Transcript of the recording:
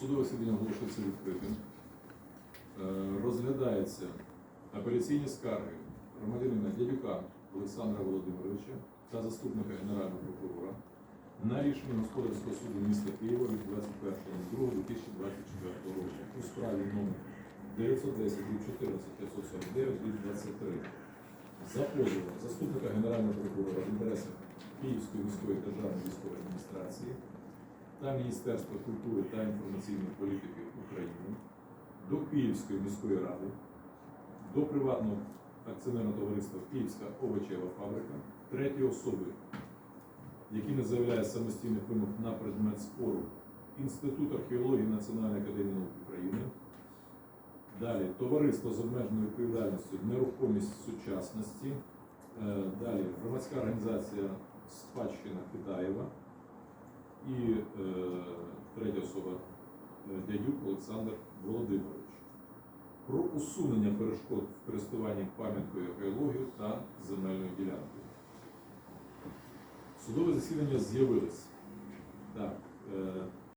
Судове засідання оголошується відкритим. Е, Розглядається апеляційні скарги громадянина Дядюка Олександра Володимировича та заступника Генерального прокурора на рішення Господарського суду міста Києва від 21.02.2024 року у справі номер 910 від 14 549 від 23 за позовом заступника Генерального прокурора в інтересах Київської міської державної військової адміністрації та Міністерства культури та інформаційної політики України до Київської міської ради, до приватного акціонерного товариства Київська овочева фабрика, треті особи, які не заявляють самостійних вимог на предмет спору, Інститут археології Національної академії наук України. Далі товариство з обмеженою відповідальністю нерухомість сучасності. Е, Далі громадська організація Спадщина Китаєва і е, третя особа е, Дядюк Олександр Володимирович про усунення перешкод в користуванні пам'яткою археології та земельною ділянкою. Судове засідання з'явилось.